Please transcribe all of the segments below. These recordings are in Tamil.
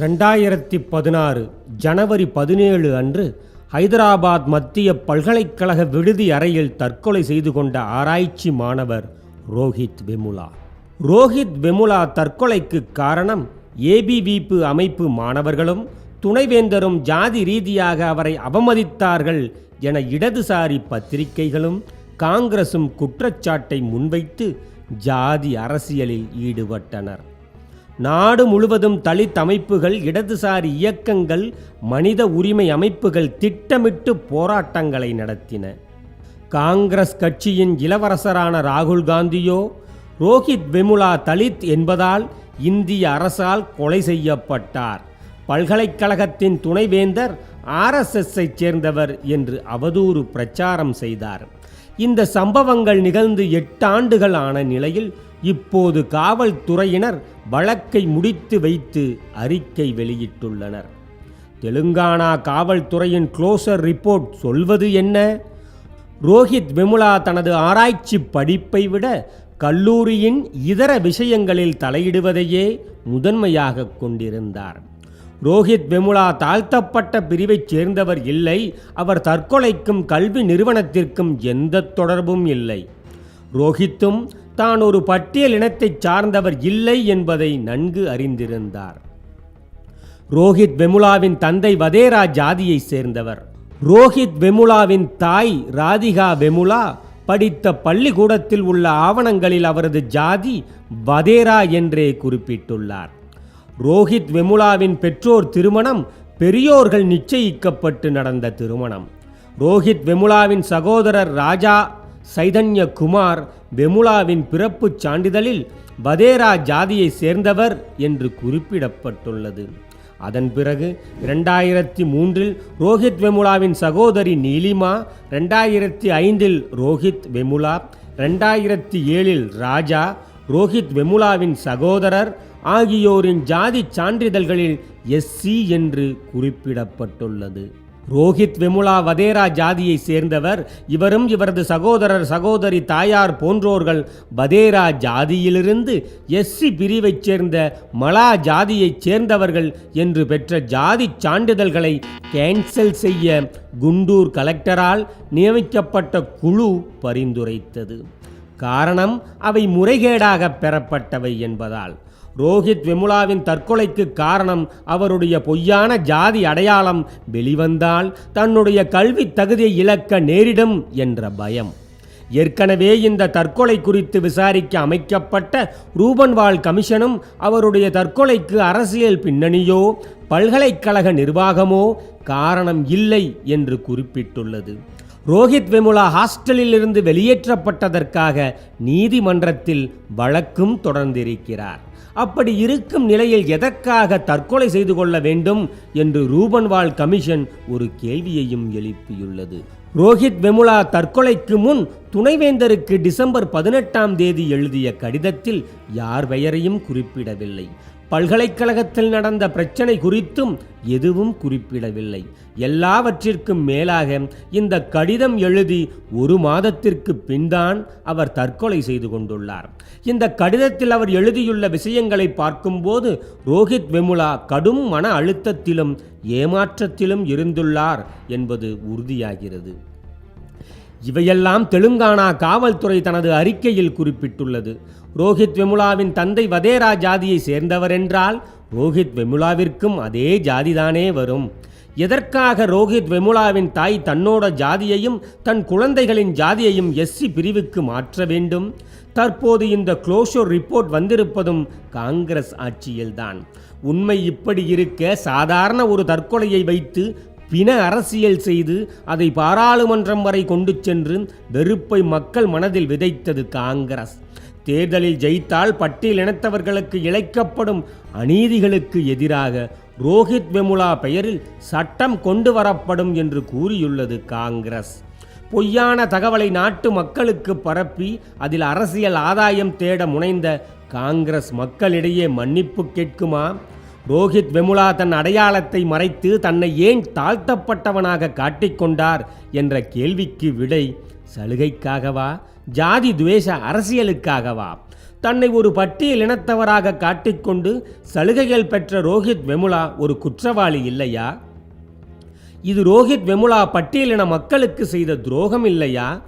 ரெண்டாயிரத்தி பதினாறு ஜனவரி பதினேழு அன்று ஹைதராபாத் மத்திய பல்கலைக்கழக விடுதி அறையில் தற்கொலை செய்து கொண்ட ஆராய்ச்சி மாணவர் ரோஹித் வெமுலா. ரோஹித் வெமுலா தற்கொலைக்கு காரணம் ஏபிவிபி அமைப்பு மாணவர்களும் துணைவேந்தரும் ஜாதி ரீதியாக அவரை அவமதித்தார்கள் என இடதுசாரி பத்திரிகைகளும் காங்கிரசும் குற்றச்சாட்டை முன்வைத்து ஜாதி அரசியலில் ஈடுபட்டனர். நாடு முழுவதும் தலித் அமைப்புகள் இடதுசாரி இயக்கங்கள் மனித உரிமை அமைப்புகள் திட்டமிட்டு போராட்டங்களை நடத்தின. காங்கிரஸ் கட்சியின் இளவரசரான ராகுல் காந்தியோ ரோஹித் வெமுலா தலித் என்பதால் இந்திய அரசால் கொலை செய்யப்பட்டார். பல்கலைக்கழகத்தின் துணைவேந்தர் ஆர்எஸ்எஸ்ஐ சேர்ந்தவர் என்று அவதூறு பிரச்சாரம் செய்தார். இந்த சம்பவங்கள் நிகழ்ந்து எட்டாண்டுகள் ஆன நிலையில் இப்போது காவல்துறையினர் வழக்கை முடித்து வைத்து அறிக்கை வெளியிட்டுள்ளனர். தெலுங்கானா காவல்துறையின் க்ளோசர் ரிப்போர்ட் சொல்வது என்ன? ரோஹித் வெமுலா தனது ஆராய்ச்சி படிப்பை விட கல்லூரியின் இதர விஷயங்களில் தலையிடுவதையே முதன்மையாக கொண்டிருந்தார். ரோஹித் வெமுலா தாழ்த்தப்பட்ட பிரிவைச் சேர்ந்தவர் இல்லை அவர் தற்கொலைக்கும் கல்வி நிறுவனத்திற்கும் எந்த தொடர்பும் இல்லை. ரோஹித்தும் தான் ஒரு பட்டியல் இனத்தைச் சார்ந்தவர் இல்லை என்பதை நன்கு அறிந்திருந்தார். ரோஹித் வெமுலாவின் தந்தை வதேரா ஜாதியைச் சேர்ந்தவர். ரோஹித் வெமுலாவின் தாய் ராதிகா வெமுலா படித்த பள்ளிக்கூடத்தில் உள்ள ஆவணங்களில் அவரது ஜாதி வதேரா என்றே குறிப்பிட்டுள்ளார். ரோஹித் வெமுலாவின் பெற்றோர் திருமணம் பெரியோர்கள் நிச்சயிக்கப்பட்டு நடந்த திருமணம். ரோஹித் வெமுலாவின் சகோதரர் ராஜா சைதன்ய குமார் வெமுலாவின் பிறப்புச் சான்றிதழில் வதேரா ஜாதியை சேர்ந்தவர் என்று குறிப்பிடப்பட்டுள்ளது. அதன் பிறகு இரண்டாயிரத்தி மூன்றில் ரோஹித் வெமுலாவின் சகோதரி நீலிமா ரெண்டாயிரத்தி ஐந்தில் ரோஹித் வெமுலா ரெண்டாயிரத்தி ஏழில் ராஜா ரோஹித் வெமுலாவின் சகோதரர் ஆகியோரின் ஜாதி சான்றிதழ்களில் எஸ்சி என்று குறிப்பிடப்பட்டுள்ளது. ரோஹித் வெமுலா வதேரா ஜாதியை சேர்ந்தவர் இவரும் இவரது சகோதரர் சகோதரி தாயார் போன்றோர்கள் வதேரா ஜாதியிலிருந்து எஸ்சி பிரிவைச் சேர்ந்த மலா ஜாதியைச் சேர்ந்தவர்கள் என்று பெற்ற ஜாதி சான்றிதழ்களை கேன்சல் செய்ய குண்டூர் கலெக்டரால் நியமிக்கப்பட்ட குழு பரிந்துரைத்தது. காரணம் அவை முறைகேடாக பெறப்பட்டவை என்பதால். ரோஹித் வெமுலாவின் தற்கொலைக்கு காரணம் அவருடைய பொய்யான ஜாதி அடையாளம் வெளிவந்தால் தன்னுடைய கல்வி தகுதியை இழக்க நேரிடும் என்ற பயம். ஏற்கனவே இந்த தற்கொலை குறித்து விசாரிக்க அமைக்கப்பட்ட ரூபன்வால் கமிஷனும் அவருடைய தற்கொலைக்கு அரசியல் பின்னணியோ பல்கலைக்கழக நிர்வாகமோ காரணம் இல்லை என்று குறிப்பிட்டுள்ளது. ரோஹித் வெமுலா ஹாஸ்டலில் இருந்து வெளியேற்றப்பட்டதற்காக நீதிமன்றத்தில் வழக்கும் தொடர்ந்திருக்கிறார். அப்படி இருக்கும் நிலையில் எதற்காக தற்கொலை செய்து கொள்ள வேண்டும் என்று ரூபன்வால் கமிஷன் ஒரு கேள்வியையும் எழுப்பியுள்ளது. ரோஹித் வெமுலா தற்கொலைக்கு முன் துணைவேந்தருக்கு டிசம்பர் பதினெட்டாம் தேதி எழுதிய கடிதத்தில் யார் பெயரையும் குறிப்பிடவில்லை. பல்கலைக்கழகத்தில் நடந்த பிரச்சனை குறித்தும் எதுவும் குறிப்பிடவில்லை. எல்லாவற்றிற்கும் மேலாக இந்த கடிதம் எழுதி ஒரு மாதத்திற்கு பின்தான் அவர் தற்கொலை செய்து கொண்டுள்ளார். இந்த கடிதத்தில் அவர் எழுதியுள்ள விஷயங்களை பார்க்கும்போது ரோஹித் வெமுலா கடும் மன அழுத்தத்திலும் ஏமாற்றத்திலும் இருந்துள்ளார் என்பது உறுதியாகிறது. இவையெல்லாம் தெலுங்கானா காவல்துறை தனது அறிக்கையில் குறிப்பிட்டுள்ளது. ரோஹித் வெமுலாவின் தந்தை வதேரா ஜாதியை சேர்ந்தவர் என்றால் ரோஹித் வெமுலாவிற்கும் அதே ஜாதிதானே வரும். எதற்காக ரோஹித் வெமுலாவின் தாய் தன்னோட ஜாதியையும் தன் குழந்தைகளின் ஜாதியையும் எஸ்சி பிரிவுக்கு மாற்ற வேண்டும்? தற்போது இந்த க்ளோஷோர் ரிப்போர்ட் வந்திருப்பதும் காங்கிரஸ் ஆட்சியில்தான். உண்மை இப்படி இருக்க சாதாரண ஒரு தற்கொலையை வைத்து பிண அரசியல் செய்து அதை பாராளுமன்றம் வரை கொண்டு சென்று வெறுப்பை மக்கள் மனதில் விதைத்தது காங்கிரஸ். தேர்தலில் ஜெயித்தால் பட்டியல் இனத்தவர்களுக்கு இழைக்கப்படும் அநீதிகளுக்கு எதிராக ரோஹித் வெமுலா பெயரில் சட்டம் கொண்டு வரப்படும் என்று கூறியுள்ளது காங்கிரஸ். பொய்யான தகவலை நாட்டு மக்களுக்கு பரப்பி அதில் அரசியல் ஆதாயம் தேட முனைந்த காங்கிரஸ் மக்களிடையே மன்னிப்பு கேட்குமா? ரோஹித் வெமுலா தன் அடையாளத்தை மறைத்து தன்னை ஏன் தாழ்த்தப்பட்டவனாக காட்டிக்கொண்டார் என்ற கேள்விக்கு விடை சலுகைக்காகவா? ஜாதி துவேஷ அரசியலுக்காகவா? தன்னை ஒரு பட்டியல் இனத்தவராக காட்டிக்கொண்டு சலுகைகள் பெற்ற ரோஹித் வெமுலா ஒரு குற்றவாளி இல்லையா? இது ரோஹித் வெமுலா பட்டியலின மக்களுக்கு செய்த துரோகம் இல்லையா?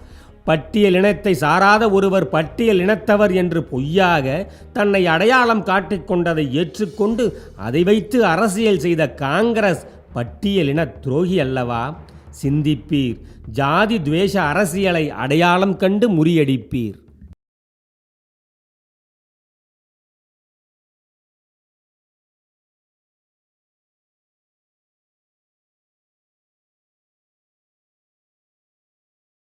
பட்டியல் இனத்தை சாராத ஒருவர் பட்டியல் இனத்தவர் என்று பொய்யாக தன்னை அடையாளம் காட்டிக்கொண்டதை ஏற்றுக்கொண்டு அதை வைத்து அரசியல் செய்த காங்கிரஸ் பட்டியலின துரோகி அல்லவா? சிந்திப்பீர். ஜாதி துவேஷ அரசியலை அடையாளம் கண்டு முறியடிப்பீர்.